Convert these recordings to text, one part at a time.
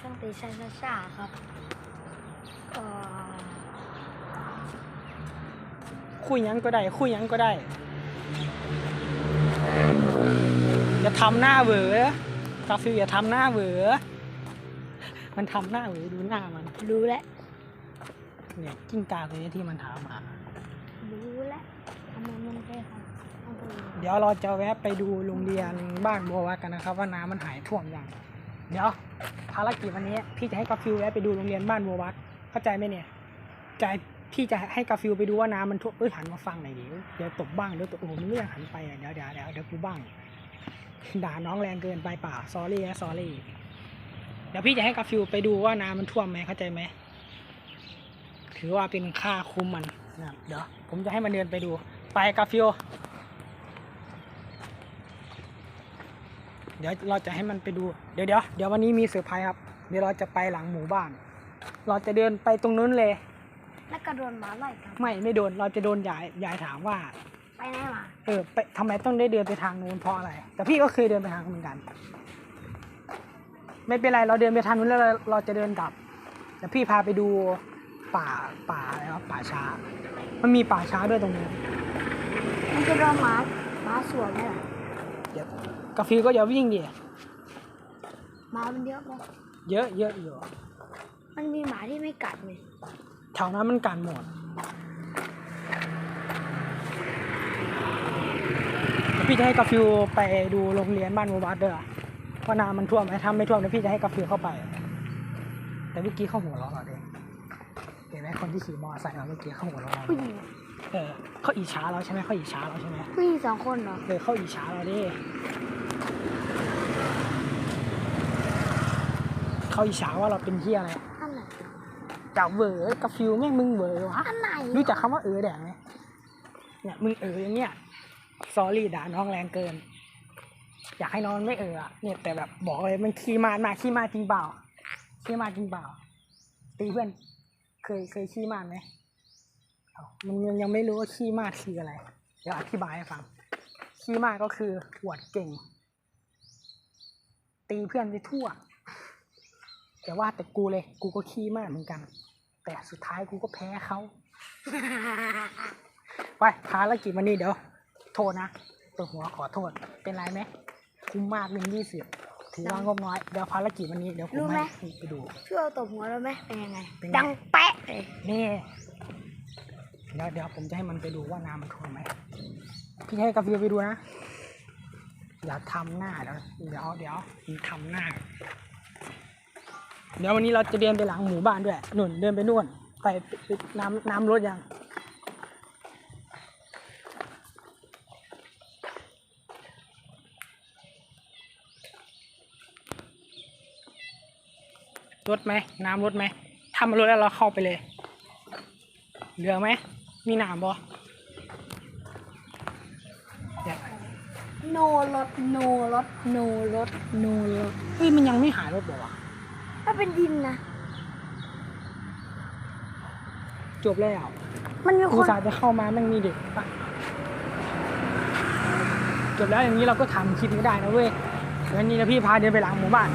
ช่องตีชาชาชาครับก็คุยหยังก็ได้ คุยหยังก็ได้ อย่าทำหน้าเหวอกาฟิวอย่าทำหน้าเหวอมันทำหน้าเหวอดูหน้ามันรู้แล้วเนี่ยกิ้งกาตัวนี้ที่มันถามหา รู้แล้วทำไมมันใช่ครับต้องไปดูเดี๋ยวเราจะแวะไปดูโรงเรียนบ้านบัววัดกันนะครับ ว่าน้ำมันหายท่วมยัง เดี๋ยวภารกิจวันนี้พี่จะให้กาฟิวแวะไปดูโรงเรียนบ้านบัววัด เข้าใจไหมเนี่ยใจพี่จะให้กาฟิวไปดูว่าน้ำมันท่วมเอ้ยหันมาฟังหน่อยดิเดี๋ยวตบบ้างเดี๋ยวตบโอ้โหมันไม่อยากหันไปเดี๋ยวเดี๋ยวเดี๋ยวเดี๋ยวกูบ้างด่าน้องแรงเกินไปป่าซอรี่นะซอรี่เดี๋ยวพี่จะให้กาฟิวไปดูว่าน้ำมันท่วมไหมเข้าใจไหมถือว่าเป็นค่าคุ้มมันนะเดี๋ยวผมจะให้มันเดินไปดู ไปกาฟิว เดี๋ยวเราจะให้มันไปดู เดี๋ยวเดี๋ยวเดี๋ยววันนี้มีเซอร์ไพรส์ครับ เดี๋ยวเราจะไปหลังหมู่บ้าน เราจะเดินไปตรงนู้นเลย แล้วก็โดนหมาไล่ครับ ไม่ไม่โดน เราจะโดนยายยายถามว่า ไปไหนมา เออไปทำไมต้องได้เดินไปทางนู้นเพราะอะไร แต่พี่ก็เคยเดินไปทางนู้นเหมือนกัน ไม่เป็นไร เราเดินไปทางนู้นแล้วเราเราจะเดินกลับ แต่พี่พาไปดูป่าป่าอะไรวะป่าช้า มันมีป่าช้าด้วยตรงนี้ มันจะโดนหมาหมาสวนไหมล่ะเดี๋ยว กาแฟก็อย่าวิ่งดิหมามันเยอะไหมเยอะเยอะอยู่มันมีหมาที่ไม่กัดไหมแถวนั้นมันกันหมดเดี๋ยวพี่จะให้กาฟิวไปดูโรงเรียนบ้านโมบัสเด้อว่าน้ำมันท่วมไหมถ้าไม่ท่วมเดี๋ยวพี่จะให้กาฟิวเข้าไป แต่เมื่อกี้เข้าหัวเราะเราเด้เห็นไหมคนที่ขี่มอเตอร์ไซค์เราเมื่อกี้เข้าหัวเราะเราผู้หญิงเออเขาอิจฉาเราใช่ไหมเขาอิจฉาเราใช่ไหมผู้หญิงสองคนเหรอ เออเขาอิจฉาเราดิ เขาอิจฉาว่าเราเป็นที่อะไรอันไหนจากเหวอกาฟิวแม่งมึงเหวอวะอันไหนรู้จักคำว่าเออแดงไหมเนี่ยมึงเอออย่างเงี้ยซอรี่ด่าน้องแรงเกิน อยากให้น้องไม่เอออะเนี่ยแต่แบบบอกเลยมันขี้มานมากขี้มานจริงเปล่าขี้มานจริงเปล่าตีเพื่อน เคยเคยขี้มานไหมเอ้ามันยังยังไม่รู้ว่าขี้มานคืออะไร เดี๋ยวอธิบายให้ฟัง ขี้มานก็คืออวดเก่ง ตีเพื่อนไปทั่ว แต่ว่าแต่กูเลย กูก็ขี้มากเหมือนกัน แต่สุดท้ายกูก็แพ้เขาไปภารกิจวันนี้เดี๋ยว โทษนะตัวหัวขอโทษ เป็นไรไหมคุ้มมากหนึ่งยี่สิบถือว่างบน้อย เดี๋ยวภารกิจวันนี้เดี๋ยวผมให้ไปดูช่วยเอาตบหัวเราไหมเป็นยังไงเป็นไงดังแปะเลยนี่เดี๋ยวเดี๋ยวผมจะให้มันไปดูว่าน้ำมันท่วมไหมพี่ให้กาแฟไปดูนะอย่าทำหน้าเดี๋ยวเดี๋ยวเดี๋ยวมึงทำหน้า เดี๋ยววันนี้เราจะเดินไปหลังหมู่บ้านด้วยนุ่นเดินไปนู่นไปไปน้ำน้ำลดยังลดไหมน้ำลดไหมถ้ามันลดแล้วเราเข้าไปเลย เหลือไหม มีหนามบ่เนี่ยโนรถโนรถโนรถโนรถเฮ้ยมันยังไม่หายรถบ่วะ ถ้าเป็นดินนะ จบแล้วมันมีกูคนสาห์จะเข้ามาแมันมีเด็กปะจบแล้วอย่างนี้เราก็ทำคลิปไม่ได้นะเว้ยวันนี้นะพี่พาเดินไปหลังหมู่บ้าน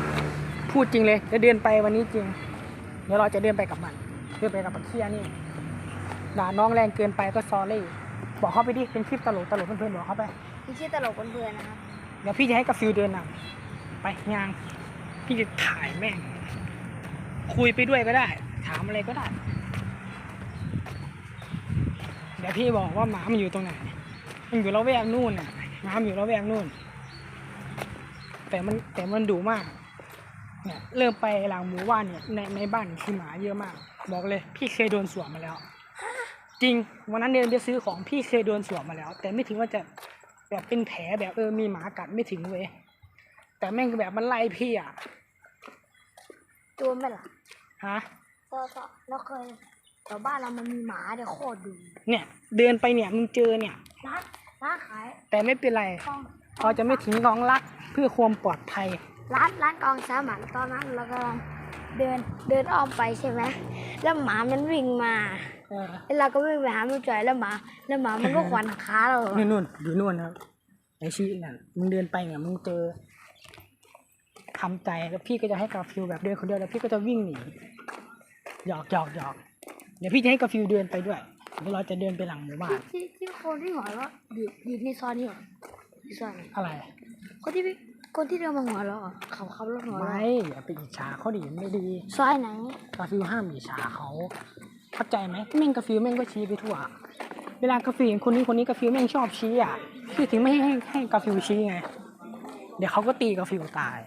พูดจริงเลยจะเดินไปวันนี้จริง เดี๋ยวเราจะเดินไปกับมัน เดินไปกับปักเคียนี่ด่าน้องแรงเกินไปก็ซอรี่บอกเขาไปดิเป็นคลิปตลกตลกเพื่อนๆบอกเขาไป มีชื่อตลกเพื่อนๆนะครับ เดี๋ยวพี่จะให้กาฟิวเดินนำไปยางพี่จะถ่ายแม่ง คุยไปด้วยก็ได้ ถามอะไรก็ได้ เดี๋ยวพี่บอกว่าหมามันอยู่ตรงไหน มันอยู่ละแวกนู่นน่ะหมามันอยู่ละแวกนู่น แต่มันแต่มันดุมาก เนี่ยเริ่มไปหลังหมู่บ้านเนี่ยในในบ้านคือหมาเยอะมาก บอกเลย พี่เคยโดนสวมมาแล้ว จริงวันนั้นเดินไปซื้อของพี่เคยโดนสวมมาแล้ว แต่ไม่ถึงว่าจะแบบเป็นแผลแบบเออมีหมากัดไม่ถึงเว้ยแต่แม่งแบบมันไล่พี่อะ ตัวไม่หล่ะฮะก็ก็เราเคยแถวบ้านเรามันมีหมาเดี๋ยวโคตรดุเนี่ย เดินไปเนี่ยมึงเจอเนี่ย ร้านร้านขายแต่ไม่เป็นไรกองเราจะไม่ทิ้งน้องรักเพื่อความปลอดภัย ร้านร้านกองสามันตอนนั้นเรากำลังเดินเดินอ้อมไปใช่ไหมแล้วหมามันวิ่งมาเออแล้วเราก็วิ่งไปหามันจ่อยแล้วหมา แล้วหมามันก็ขวัญขาเรา นู่นนู่นอยู่นู่นนะครับไอชี้นั่นมึงเดินไปเนี่ยมึงเจอ ทำใจแล้วพี่ก็จะให้กาฟิลแบบเดินคนเดียวแล้วพี่ก็จะวิ่งหนีหยอกหยอกหยอกเดี๋ยวพี่จะให้กาฟิลเดินไปด้วยเดี๋ยวเราจะเดินไปหลังหมู่บ้านที่ที่คนที่หัวเราะอยู่อยู่ในซอยนี่เหรอในซอยไหนอะไร คนที่พี่คนที่เดินมาหัวเราะเหรอเขาขับรถหัวเราะไม่อย่าไปอิจฉาเขาดิไม่ดีซอยไหนกาฟิลห้ามอิจฉาเขาเข้าใจไหมแม่งกาฟิลแม่งก็ชี้ไปทั่วเวลากาฟิลเห็นคนนี้คนนี้กาฟิลแม่งชอบชี้อะพี่ถึงไม่ให้ให้ให้กาฟิลชี้ไงเดี๋ยวเขาก็ตีกาฟิลตาย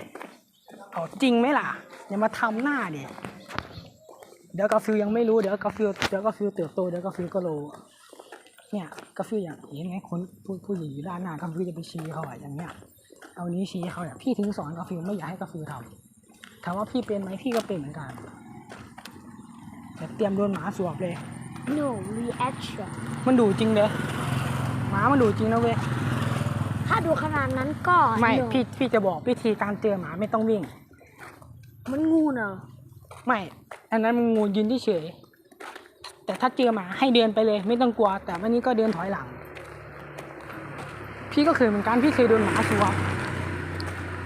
เอาจริงไหมล่ะ อย่ามาทำหน้าดิเดี๋ยวกาฟิลยังไม่รู้เดี๋ยวกาฟิลเดี๋ยวกาฟิลเติบโตเดี๋ยวกาฟิลก็รู้เนี่ยกาฟิลอย่างเห็นไงคนผู้ผู้หญิงอยู่ด้านหน้ากาฟิลจะไปชี้เขาอะอย่างเงี้ยเอานี้วชี้เขาเนี่ยพี่ถึงสอนกาฟิลไม่อยากให้กาฟิลทำถามว่าพี่เป็นไหมพี่ก็เป็นเหมือนกันแต่เตรียมโดนหมาสวบเลย no reaction มันดุจริงเลยหมามันดุจริงนะเว้ยถ้าดูขนาดนั้นก็ไม่ no พี่พี่จะบอกวิธีการเจอหมาไม่ต้องวิ่ง มันงูเนอะไม่ อันนั้นมันงูยืนเฉยๆแต่ถ้าเจอหมาให้เดินไปเลย ไม่ต้องกลัว แต่วันนี้ก็เดินถอยหลัง พี่ก็เคยเหมือนกันพี่เคยโดนหมาสวบ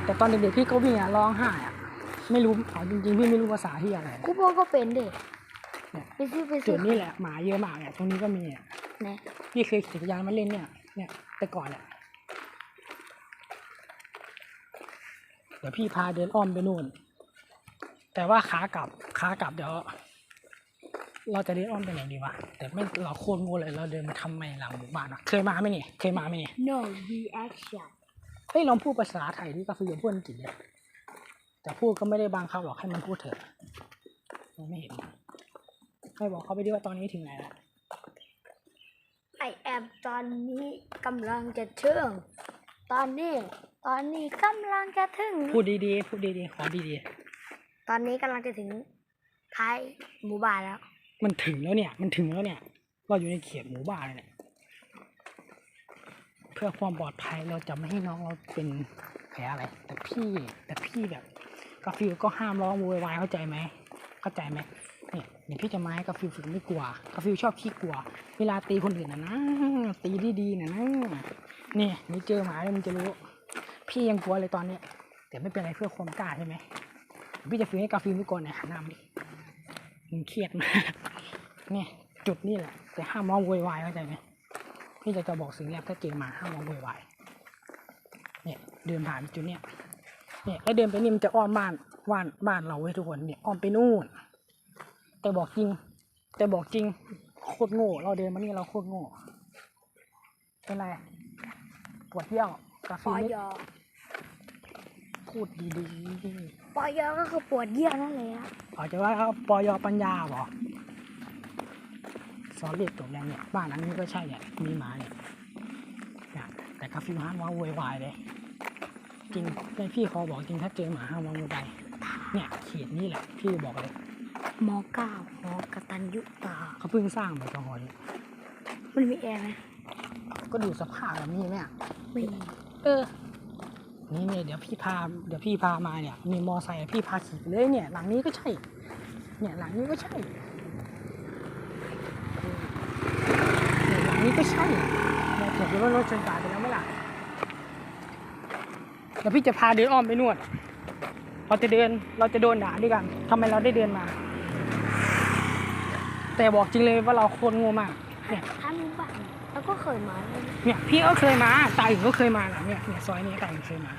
แต่ตอนเด็กๆพี่ก็วิ่งอะร้องไห้อะไม่รู้เอาจริงๆพี่ไม่รู้ภาษาที่อะไรกูบอกก็เป็นเด็กเนี่ยไปซื้อไปจุซื้ดอนี้แหละหมาเยอะมากเนี่ยตรงนี้ก็มีอะไหนพี่เคยขี่จักรยานมาเล่นเนี่ย เนี่ยแต่ก่อนเนี่ยเดี๋ยวพี่พาเดินอ้อมไปนู่น แต่ว่าขากลับขากลับเดี๋ยว เราจะเดินอ้อมไปไหนดีวะแต่ไม่เราโคตรโง่เลยเราเดินมาทำไมหลังหมู่บ้านอะเคยมาไหมเนี่ยเคยมาไหมเนี่ย no reaction เฮ้ยลองพูดภาษาไทยที่ก็คืออย่าพูดอังกฤษเนี่ยแต่พูดก็ไม่ได้บังคับหรอกให้มันพูดเถอะมันไม่เห็นให้บอกเขาไปด้วยว่าตอนนี้ถึงไหนแล้ว I am ตอนนี้กำลังจะถึงตอนนี้ ตอนนี้กำลังจะถึง พูดดีๆ พูดดีๆ ขอดี ตอนนี้กำลังจะถึงท้ายหมู่บ้านแล้ว มันถึงแล้วเนี่ย มันถึงแล้วเนี่ย เราอยู่ในเขตหมู่บ้านเลยเนี่ย เพื่อความปลอดภัยเราจะไม่ให้น้องเราเป็นแผลอะไร แต่พี่ แต่พี่แบบกาฟิลก็ห้ามร้องโวยวายเข้าใจไหมเข้าใจไหมเนี่ยเดี๋ยวพี่จะมาให้กาฟิลฝึกไม่กลัวกาฟิลชอบขี้กลัว เวลาตีคนอื่นนะนะ ตีดีๆนะนะเนี่ยนี่เจอหมาแล้วมันจะรู้ พี่ยังกลัวเลยตอนเนี้ยแต่ไม่เป็นไรเพื่อความกล้าใช่ไหม พี่จะฝึกให้กาฟิลไม่กลัวเนี่ยหันหน้ามาดิมันเครียดมากเนี่ยจุดนี่แหละ แต่ห้ามร้องโวยวายเข้าใจไหมพี่จะจะบอกสิ่งแรกถ้าเจอหมาห้ามร้องโวยวายเนี่ยเดินผ่านจุดเนี้ยเนี่ยแล้วเดินไปนี่มันจะอ้อมบ้านบ้านบ้านเราไว้ทุกคนเนี่ยอ้อมไปนู่น แต่บอกจริง แต่บอกจริงโคตรโง่ เราเดินมานี่เราโคตรโง่เป็นไรปวดเยี่ยวกาฟิลไม่ พูดดีปอยอก็คือปวดเยี่ยวนั่นเลยอะๆอาจจะว่าเขาปอยอปัญญาเหรอสอนเรียกจบแล้วเนี่ยบ้านอันนี้ก็ใช่เนี่ยมีหมาเนี่ยเนี่ยแต่กาฟิวห้ามว่าโวยวายเลยจริงในพี่เขาบอกจริงถ้าเจอหมาห้ามว่าโวยวายเนี่ยเขตนี้แหละพี่บอกเลยมเก้าหอกตันยุตา เขาเพิ่งสร้างไปจังหวัดมันมีแอร์ไหมก็ดูสภาพแบบนี้เนี่ยไม่มีเออ นี่เนี่ยเดี๋ยวพี่พาเดี๋ยวพี่พามาเนี่ย มีมอไซค์พี่พาขี่เลยเนี่ย หลังนี้ก็ใช่ เนี่ยหลังนี้ก็ใช่เนี่ยหลังนี้ก็ใช่เนี่ยเกือบจะว่ารถชนตายไปแล้วไหมล่ะเดี๋ยวพี่จะพาเดินอ้อมไปนวด เราจะเดินเราจะโดนด่าด้วยกันทำไมเราได้เดินมา แต่บอกจริงเลยว่าเราโคตรโง่มากเนี่ย ก็เคยมาเลยเนี่ยพี่ก็เคยมาตาอื่นก็เคยมาแหละเนี่ยเนี่ยซอยนี้ตาอื่นเคยมา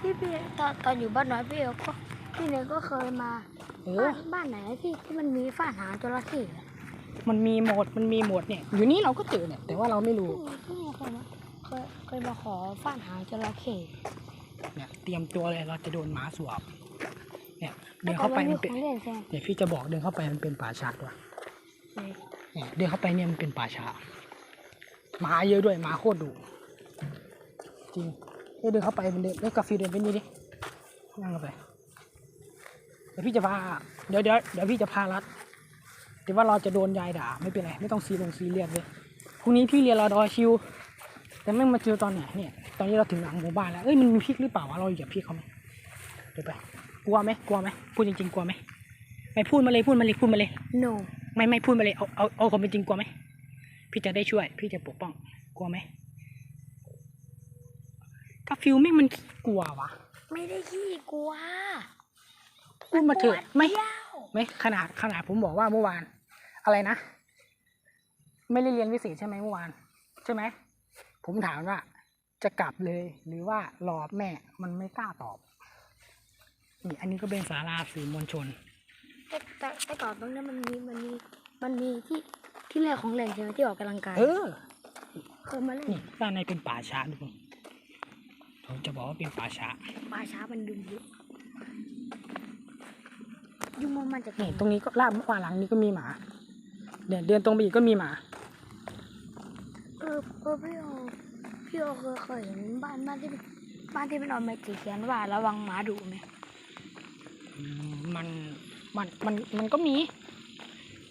พี่พี่ตอนตอนอยู่บ้านน้อยพี่เอก็พี่เนยก็เคยมาเอบ้าอนบ้านไหนที่ที่มันมีฝ้าหางจระเข้อะมันมีโหมดมันมีโหมดเนี่ย อยู่นี่เราก็เจอเนี่ย แต่ว่าเราไม่รู้พี่พี่เคยมาเคยเคยมาขอฝ้าหางจระเข้เนี่ยเตรียมตัวเลยเราจะโดนหมาสวบเนี่ยเดินเข้าไปแต่มันขเป็นองเล่นใช่ไหมเดี๋ยวพี่จะบอกเดินเข้าไปมันเป็นป่าช้าด้วยเนี่ยเดินเข้าไปเนี่ยมันเป็นป่าช้า หมาเยอะด้วยหมาโคตรดุจริงเฮ้ยเดินเข้าไปมันเดินเอ้ยกาแฟเดินไปนี่ดินั่งเข้าไปเดี๋ยวพี่จะพาเดี๋ยวเดี๋ยวเดี๋ยวพี่จะพารัดเดี๋ยวว่าเราจะโดนยายด่าไม่เป็นไรไม่ต้องซีลงซีเรียสเลยพรุ่งนี้พี่เรียนรอดอชิวแต่แม่งมาเจอตอนไหนเนี่ยตอนนี้เราถึงหลังหมู่บ้านแล้วเอ้ยมันมีพริกหรือเปล่าวะเราเหยียบพริกเขาไหมเดี๋ยวไปกลัวไหมกลัวไหมพูดจริงๆกลัวไหมไม่พูดมาเลยพูดมาเลยพูดมาเลยโนไม่ไม่พูดมาเลยเอาเอาเอาความเป็นจริงกลัวไหม พี่จะได้ช่วย พี่จะปกป้อง กลัวไหมกาฟิวแม่งมันขี้กลัววะไม่ได้ขี้กลัวพูดมาเถอะไม่ปวดเยี่ยวไม่ขนาดขนาดผมบอกว่าเมื่อวาน อะไรนะ ไม่ได้เรียนวิเศษใช่ไหมเมื่อวาน ใช่ไหมผมถามว่า จะกลับเลย หรือว่ารอแม่มันไม่กล้าตอบนี่อันนี้ก็เป็นสาราสื่อมวลชนแต่แต่แต่ก่อนตรงนั้นมันมีมันมี มันมีที่ที่เล่นของเล่นใช่ไหมที่ออกกำลังกายเออเคยมาเล่นนี่ด้านในเป็นป่าช้าดูผมจะบอกว่าเป็นป่าช้าปลาช้ามันดุเยอะยุงมันมาจากไหนนี่ตรงนี้ก็ลาดเมื่อวานหลังนี้ก็มีหมา เดินเดินตรงไปอีกก็มีหมา เออเออพี่โอพี่โอเคยเคยเห็นบ้านบ้านที่เป็นบ้านที่เป็นออมเมจิเขียนว่าระวังหมาดุไหมอืมมันมันมันมันก็มี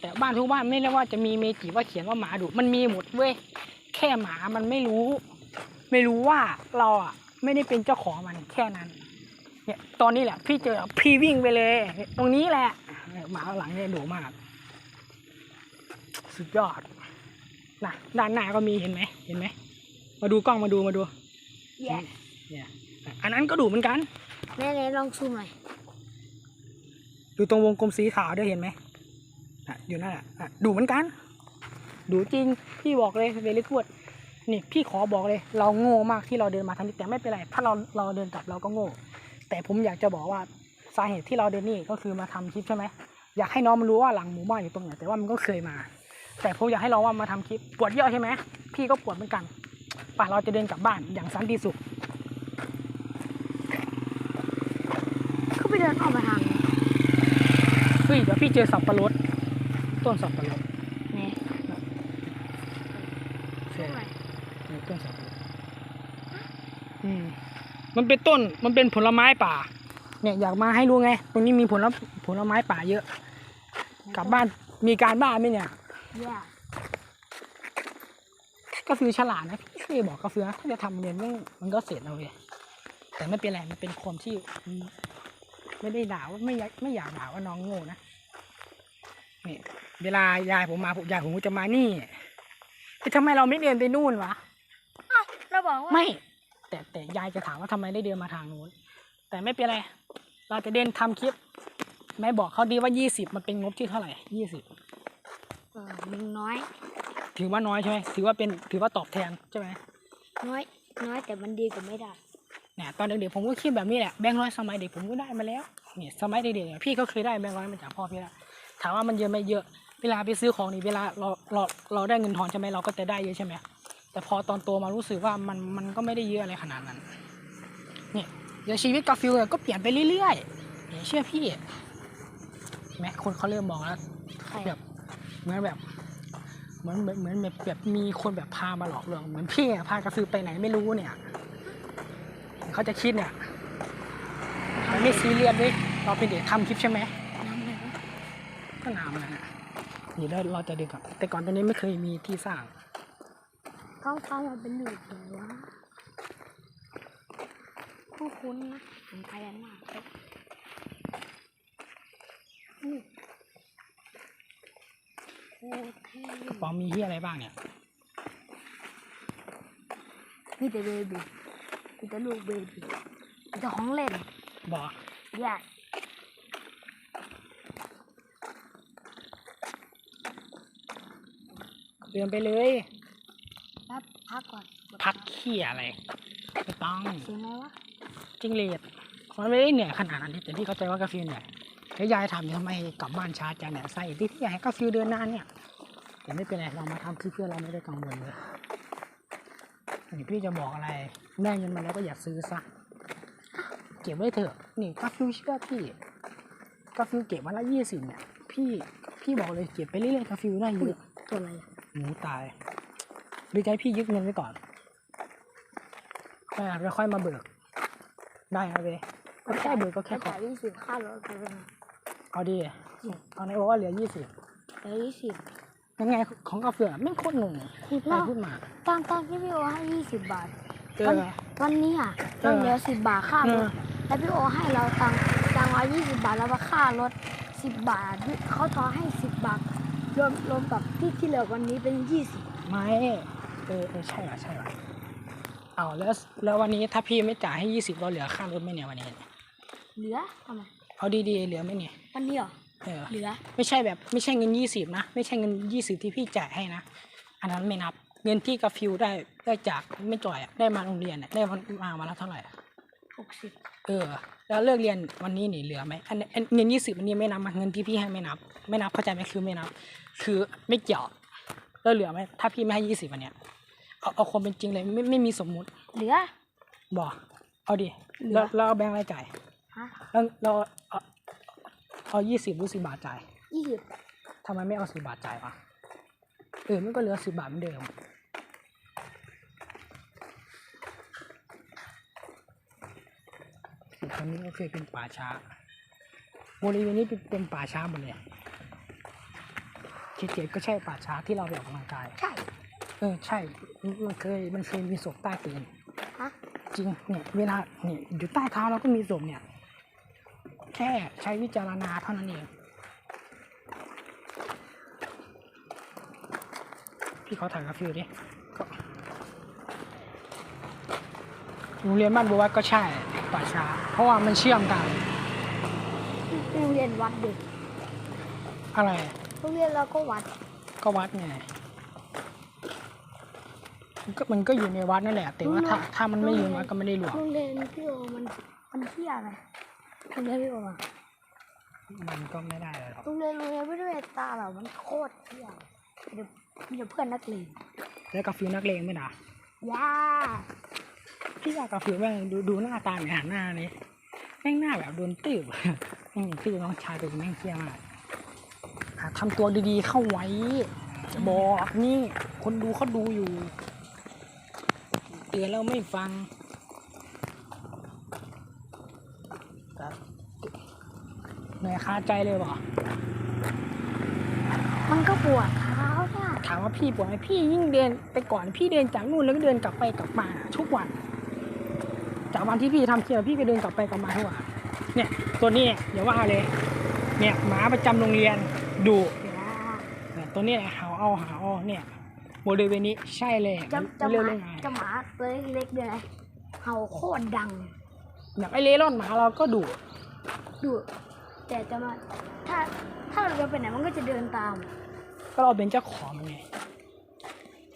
แต่บ้านทุกบ้านไม่ได้ว่าจะมีเมจิว่าเขียนว่าหมาดุมันมีหมดเว้ยแค่หมามันไม่รู้ ไม่รู้ว่าเราอะไม่ได้เป็นเจ้าของมันแค่นั้น เนี่ยตอนนี้แหละ พี่เจอพี่วิ่งไปเลยเนี่ยตรงนี้แหละเนี่ยหมาหลังเนี่ยดุมาก สุดยอดนะด้านหน้าก็มีเห็นไหมเห็นไหมมาดูกล้องมาดูมาดูแย่เนี่ยอันนั้นก็ดุเหมือนกันแน่ๆลองซูมหน่อยอยู่ตรงวงกลมสีขาวด้วยเห็นไหม อะอยู่นั่นแหละอะดูเหมือนกัน ดูจริง พี่บอกเลยเวลิกูดนี่พี่ขอบอกเลย เราโง่มากที่เราเดินมาทางนี้แต่ไม่เป็นไร ถ้าเราเราเดินกลับเราก็โง่ แต่ผมอยากจะบอกว่าสาเหตุที่เราเดินนี่ก็คือมาทำคลิปใช่ไหมอยากให้น้องมันรู้ว่าหลังหมู่บ้านอยู่ตรงไหนแต่ว่ามันก็เคยมา แต่ผมอยากให้เราว่ามาทำคลิปปวดเยอะใช่ไหมพี่ก็ปวดเหมือนกันป่ะเราจะเดินกลับบ้านอย่างสันติสุขก็ไปเดินออกมาทางนี้เฮ้ยเดี๋ยวพี่เจอสับปะรด ต้นสับปะรดนี่ใช่ทำไมนี่ต้นสับปะรดอืมมันเป็นต้นมันเป็นผลไม้ป่า เนี่ยอยากมาให้รู้ไง ตรงนี้มีผลผลไม้ป่าเยอะ กลับบ้านมีการบ้านไหมเนี่ยแย่กาฟิวฉลาดนะพี่เคยบอกกาฟิวนะถ้าจะทำเรียนมันมันก็เสร็จแล้วเว้ยแต่ไม่เป็นไรมันเป็นความที่อืมไม่ได้ด่าว่าไม่อยากไม่อยากด่าว่าน้องโง่นะ นี่เวลายายผมมาผมยายผมก็จะมานี่แต่ทำไมเราไม่เดินไปนู่นวะอ้าวเราบอกว่าไม่ แต่แต่ยายจะถามว่าทำไมได้เดินมาทางนู้นแต่ไม่เป็นไร เราจะเดินทำคลิป ไม่บอกเขาดีว่ายี่สิบมันเป็นงบที่เท่าไหร่ยี่สิบเออมึงน้อย ถือว่าน้อยใช่ไหมถือว่าเป็นถือว่าตอบแทนใช่ไหมน้อย น้อยแต่มันดีกว่าไม่ได้เนี่ยตอนเด็กๆผมก็คิดแบบนี้แหละแบงค์ร้อยสมัยเด็กผมก็ได้มาแล้วเนี่ยสมัยเด็กๆเนี่ยพี่ก็เคยได้แบงค์ร้อยมาจากพ่อพี่แล้ว ถามว่ามันเยอะไหม่เยอะ เวลาไปซื้อของนี่เวลาเราเราเราได้เงินทอนใช่ไหมเราก็จะได้เยอะใช่ไหมแต่พอตอนโตมารู้สึกว่ามันมันก็ไม่ได้เยอะอะไรขนาดนั้นเนี่ยเดี๋ยวชีวิตกาฟิลก็เปลี่ยนไปเรื่อยๆเนี่ยเชื่อพี่เห็นไหมคนเขาเริ่มมองแล้วใครแบบเหมือนแบบเหมือนเหมือนเหมือนแบบแบบมีคนแบบพามาหลอกลวงเหมือนพี่อะพากระซือไปไหนไม่รู้เนี่ย เขาจะคิดเนี่ยมันไม่ซีเรียสเลยเราเป็นเด็กทำคลิปใช่ไหมน้ำเลยวะ ก็นานมานะนี่เราเราจะดึงก่อนแต่ก่อนตอนนี้ไม่เคยมีที่สร้างท้องฟ้ามันเป็นหนูดเลยวะคุ้นๆนะผมพญานาคนี่โอ้เท่ปอมมีที่อะไรบ้างเนี่ยมีแต่เบบีมีแต่ลูกเบบีมีแต่ของเล่นบอกใหญ่ เดินไปเลยแป๊บพักก่อนพักเขี่ยอะไรไม่ต้องเสียงอะไรวะจิ้งหรีดมันไม่ได้เหนื่อยขนาดนั้นแต่พี่เข้าใจว่ากาฟิลเหนื่อยแล้วยายถามอยู่ทำไมกลับบ้านช้าจังเนี่ยใส่ที่พี่อยากให้กาฟิลเดินนานเนี่ยแต่ไม่เป็นไรเรามาทำคือเพื่อเราไม่ได้กังวลเลยนี่พี่จะบอกอะไรได้เงินมาแล้วก็อย่าซื้อซะเก็บไว้เถอะนี่กาฟิลเชื่อพี่กาฟิลเก็บวันละยี่สิบเนี่ยพี่พี่บอกเลยเก็บไปเรื่อยๆกาฟิลได้เยอะตัวอะไรอะ หมูตายหรือจะให้พี่ยึดเงินไว้ก่อนได้แล้วค่อยมาเบิก ได้ครับเว้ยก็แค่เบิกก็แค่ขอจ่ายยี่สิบค่ารถไปเลยนะเอาดีเอาในโอว่าเหลือยี่สิบจ่ายยี่สิบ ยังไงของกาเฟือไม่งโคตรงงพูดไปแล้ว พูดมาตอนตอนที่พี่โอให้ยี่สิบบาท เจอ วันไงวันนี้อะเอเราอเหลือสิบบาทค่าเอรอถแล้วพี่โอให้เราตังค์ตังค์ร้อยยี่สิบบาทแล้วมาค่ารถสิบบาทเขาทอให้สิบบาท รวมรวมกับที่ที่เหลือวันนี้เป็นยี่สิบไม่เออเออใช่ว่ะใช่ว่ะเอาแล้วแล้ววันนี้ถ้าพี่ไม่จ่ายให้ยี่สิบเราเหลือค่ารถไหมเนี่ยวันนี้ เหลือทำไมเอาดีๆเหลือไหมเนี่ยวันนี้เหรอเออเหลือไม่ใช่แบบไม่ใช่เงินยี่สิบนะไม่ใช่เงินยี่สิบที่พี่จ่ายให้นะอันนั้นไม่นับ เงินที่กาฟิวได้ได้จากไม่จ่อยอะได้มาโรงเรียนเนี่ยได้มามามาแล้วเท่าไหร่อะ หกสิบเออ แล้วเลิกเรียนวันนี้นี่เหลือไหมอันอันเงินยี่สิบวันนี้ไม่นับอะเงินที่พี่ให้ไม่นับ ไม่นับเข้าใจไหมคือไม่นับ คือไม่เกี่ยวแล้วเหลือไหมถ้าพี่ไม่ให้ยี่สิบวันเนี้ยเอาเอาความเป็นจริงเลยไม่ไม่มีสมมุติเหลือ บอกเอาดิเหลือแล้วแล้วเอาแบงค์อะไรจ่ายฮะ แล้วเราเอาเอายี่สิบหรือสิบาทจ่ายยี่สิบทำไมไม่เอาสิบาทจ่ายวะเออมันก็เหลือสิบาทเหมือนเดิม ตอนนี้ก็เคยเป็นป่าช้าบริเวณนี้เป็นเป็นป่าช้าหมดเลยที่เจ็ดก็ใช่ป่าช้าที่เราไปออกกำลังกาย ใช่ เออใช่ มันเคยมันเคยมีศพใต้ตีนฮะจริงเนี่ยเวลาเนี่ยอยู่ใต้เท้าเราก็มีศพเนี่ย แค่ใช้วิจารณาเท่านั้นเอง พี่เขาถ่ายกราฟิวดิก็โรงเรียนบ้านบัววัดก็ใช่ ป่าช้า เพราะว่ามันเชื่อมกันโรงเรียนวัดเด็กอะไร โรงเรียนเราก็วัด ก็วัดไงมันก็มันก็อยู่ในวัดนั่นแหละ แต่ว่าถ้าถ้ามันไม่อยู่ในวัดก็ไม่ได้รวมโรงเรียนพี่โอมันมันเที่ยอะไรโรงเรียนพี่โออะมันก็ไม่ได้เลยหรอกโรงเรียนโรงเรียนไม่ได้ตาเรามันโคตรเที่ยเดี๋ยวเดี๋ยวเพื่อนนักเรียนแล้วกาฟิวนักเลงไหมนะย่า พี่อยากกาฟิวแม่งดูดูหน้าตาเนี่ยหันหน้านี้แม่งหน้าแบบโดนตืบแม่งตืบน้องชายตัวแม่งเที่ยมากหาทำตัวดีๆเข้าไว้จะบอกนี่ คนดูเขาดูอยู่ เตือนแล้วไม่ฟังครับเหนื่อยคาใจเลยบอกมันก็ปวดเท้าเนี่ยถามว่าพี่ปวดไหมพี่ยิ่งเดินไปก่อนพี่เดินจากนู่นแล้วก็เดินกลับไปกลับมาทุกวันจาก วันที่พี่ทำเชียร์พี่ก็เดินกลับไปกลับมาทุกวันเนี่ยตัวนี้เนี่ยอย่าว่าเลย เนี่ยหมาประจำโรงเรียนดุย่าเนี่ยตัวนี้เนี่ยหาวเอาหาวเอาเนี่ยบริเวณนี้ใช่เลยจะจะเรียกหมาได้ไงจะหมาตัวเล็กๆเลยนะเห่าโคตรดังแบบไอเลร่อนหมาเราก็ดุดูแต่จะมาถ้าถ้าเราจะไปไหนมันก็จะเดินตาม ก็เราเป็นเจ้าของมันไง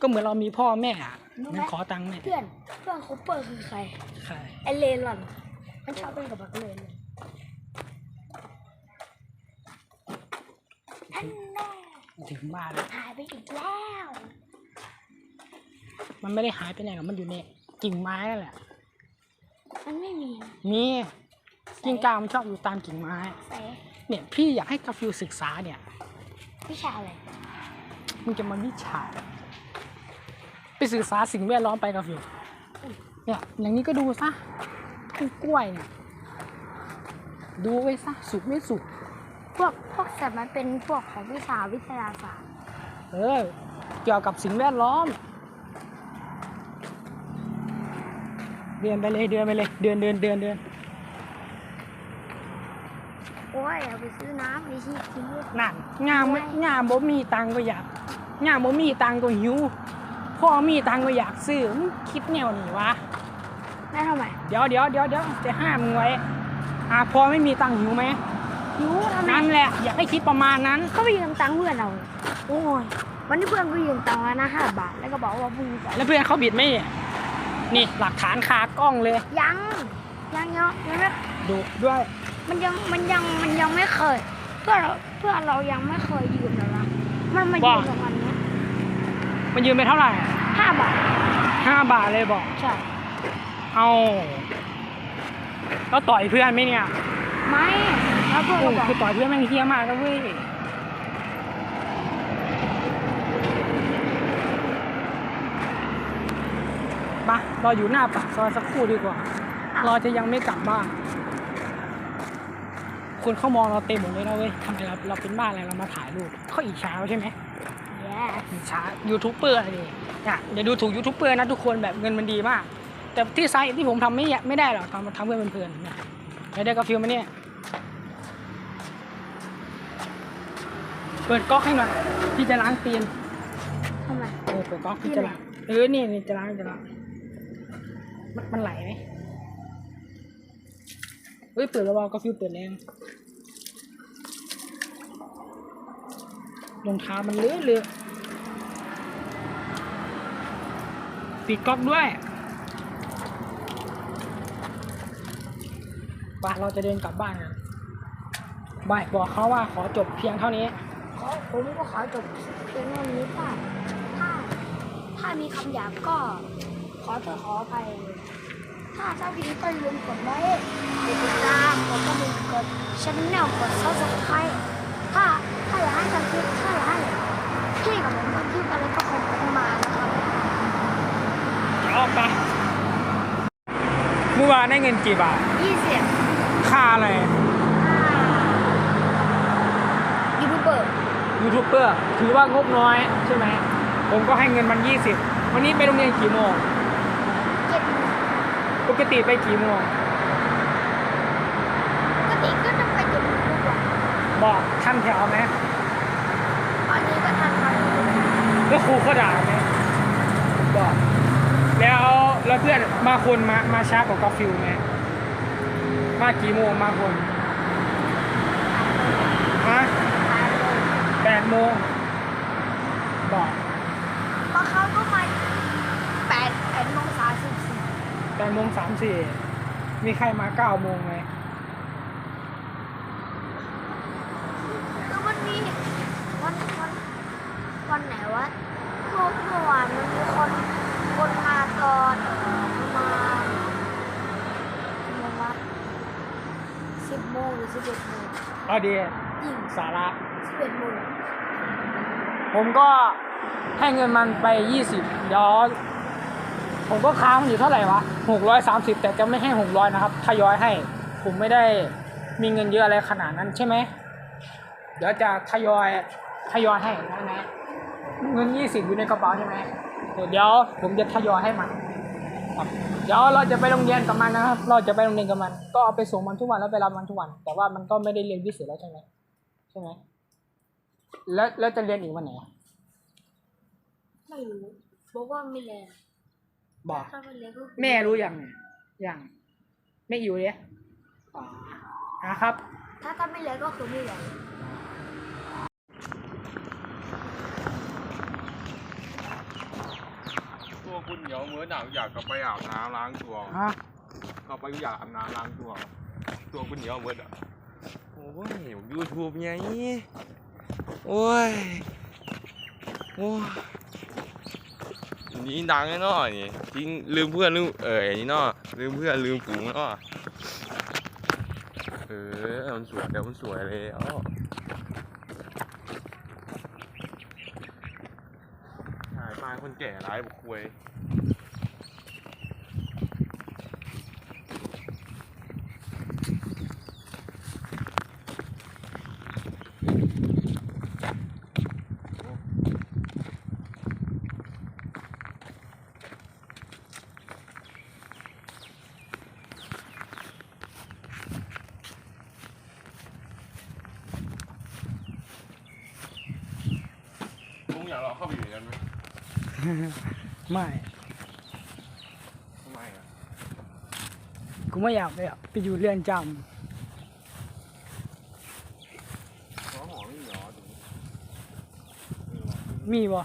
ก็เหมือนเรามีพ่อแม่อะ รู้ไหมมันขอตังค์แม่เพื่อนเพื่อนคบเปอร์คือใครใครไอเลนหล่อนมันชอบเล่นกับบักเลนเลยท่านแน่ถึงบ้านแล้วหายไปอีกแล้วมันไม่ได้หายไปไหนหรอกมันอยู่ในกิ่งไม้นั่นแหละ มันไม่มีมีกิ้งก่ามันชอบอยู่ตามกิ่งไม้เซ่เนี่ยพี่อยากให้กาฟิวศึกษาเนี่ย วิชาอะไร มึงจะมาวิชาไปศึกษาสิ่งแวดล้อมไปกาฟิวเนี่ยอย่างนี้ก็ดูซะต้นกล้วยเนี่ยดูไว้ซะสุกไม่สุกพวกพวกสัตว์มันเป็นพวกของวิชาวิทยาศาสตร์ เออ เกี่ยวกับสิ่งแวดล้อม เดินไปเลยเดินไปเลยเดินเดินเดินเดินโอ้ยเอาไปซื้อน้ำในที่กินด้วยนั่นงามไม่งามบ่มีตังค์ก็อยากงามบ่มีตังค์ก็หิว พ่อมีตังค์ก็อยากซื้อมึงคิดแนวนี้วะ ได้ทำไมเดี๋ยวเดี๋ยวเดี๋ยวเดี๋ยวจะห้ามมึงไว้อ่าพอไม่มีตังค์หิวไหมยูทำไมนั่นแหละ อยากให้คิดประมาณนั้น ก็ไปยืมตังค์เพื่อนเรา โอ้ย วันนี้เพื่อนก็ยืมตังค์มานะห้าบาท แล้วก็บอกว่าพรุ่งนี้จะแล้วเพื่อนเขาบิดไหมเนี่ยนี่หลักฐานคากล้องเลยยังยังยังยังไม่ดูด้วย มันยังมันยังมันยังไม่เคย เพื่อนเราเพื่อนเรายังไม่เคยยืมเลยนะมันมายืมตรงวันเนี้ย มันยืมไปเท่าไหร่ห้าบาทห้าบาทเลยบอก ใช่ เอาแล้วต่อยเพื่อนไหมเนี่ยไม่แล้วเพื่อนโอ้ก็บอกคือต่อยเพื่อนแม่งเฮี้ยมากนะเว้ยมารออยู่หน้าปากซอยสักครู่ดีกว่า เราจะยังไม่กลับบ้าน คนเขามองเราเต็มหมดเลยนะเว้ยทำไมเราเราเป็นบ้านอะไรเรามาถ่ายรูปเขาอิจฉาเราใช่ไหม แย่อิจฉายูทูบเบอร์อะไรดิเนี่ยอย่าดูถูกยูทูบเบอร์นะทุกคนแบบเงินมันดีมาก แต่ที่ไซต์ที่ผมทำไม่อยากไม่ได้หรอกทำทำเพื่อเพลินๆเนี่ยเดี๋ยวได้กาฟิลมาเนี่ยเปิดก๊อกให้หน่อยพี่จะล้างตีนทำไมเออเปิดก๊อกพี่ที่จะไหนล้างเออนี่นี่จะล้างจะล้างมันมันไหลไหมเฮ้ยเปิดเบาๆก็ฟิวเปิดแรง รองเท้ามันเลือะเลยปิดก๊อกด้วยไปเราจะเดินกลับบ้านกันบายบอกเขาว่าขอจบเพียงเท่านี้ ขอผมก็ขอจบเพียงเท่านี้ถ้าถ้า ถ้ามีคำหยาบก็ ขอโทษขออภัยถ้าชอบคลิปนี้ก็อย่าลืมกดไลค์กดติดตามกดกระดิ่งกดช่องกดซับสไครต์ถ้าาอยากให้ทำคลิปถ้าอยากให้พี่กับผมทำคลิปอะไรก็คอมเมนต์มานะครับออกไปเมื่อวานได้เงินกี่บาทยี่สิบค่าอะไรยูทูบเบอร์ยูทูบเบอร์ถือว่างบน้อยใช่ไหมผมก็ให้เงินมัน 20 วันนี้ไปโรงเรียนกี่โมงเจ็ดปกติไปกี่โมงปกติก็ต้องไปเจ็ดโมงทุกวันบอกท่านแถวไหม ตอนนี้ก็ทันวัน แล้วครูเขาด่าไหมบอกแล้วแล้วเพื่อนมาคนมามาช้ากว่ากาฟิลไหมมากี่โมงมาคนฮะแปดโมงบอกบางครั้งก็มาแปดแปดโมงสามสิบสี่แปดโมงสามสี่มีใครมาเก้าโมงไหม คือมันมีวันวันวันไหนวะเมื่อเมื่อวานมันมีคนคนมาตอนเอ่อประมาณกี่โมงวะสิบโมงหรือสิบเอ็ดโมง เอาดียิ่งสาระ สิบเอ็ดโมงผมก็ให้เงินมันไปยี่สิบเดี๋ยวผมก็ค้างอยู่เท่าไหร่วะหกร้อยสามสิบแต่จะไม่ให้หกร้อยนะครับทยอยให้ ผมไม่ได้มีเงินเยอะอะไรขนาดนั้นใช่ไหม เดี๋ยวจะทยอยทยอยให้นะนะ เงินยี่สิบอยู่ในกระเป๋าใช่ไหมเดี๋ยวผมจะทยอยให้มันครับ เดี๋ยวเราจะไปโรงเรียนกับมันนะครับ เราจะไปโรงเรียนกับมัน ก็เอาไปส่งมันทุกวันแล้วไปรับมันทุกวัน แต่ว่ามันก็ไม่ได้เรียนพิเศษแล้วใช่ไหมใช่ไหมแล้วแล้วจะเรียนอีกวันไหนไม่รู้บอกว่าไม่แรงบอกถ้าไม่แรงก็คือแม่รู้ยังเนี่ยยังไม่อยู่เลยอ๋อนะครับ ถ้าถ้าไม่แรงก็คือไม่แรงตั คุณเหนียวเหมือนหนังอยากกลับไปอาบน้ำล้างตัวฮะกลับไปอยากอาบน้ำล้างตัว ตัวคุณเหนียวเหมือนอะโอ้ยยูทูบไงโอ้ยโอ้ยนี่ดังแน่นอนนี่จริงลืมเพื่อนลืมเออไอ้นี่เนาะลืมเพื่อนลืมฝูงเนาะเออมันสวยเดี๋ยวมันสวยเลยอ๋อถ่ายปลาย คนแก่ร้ายบุกคุยอยากเราเข้าไปอยู่ในนั้นไหม ไม่ทำไมอะกูไม่อยากไปอะไปอยู่เรือนจน้องหอมไม่เหรอตรงนี้เออว่ะำมีบ่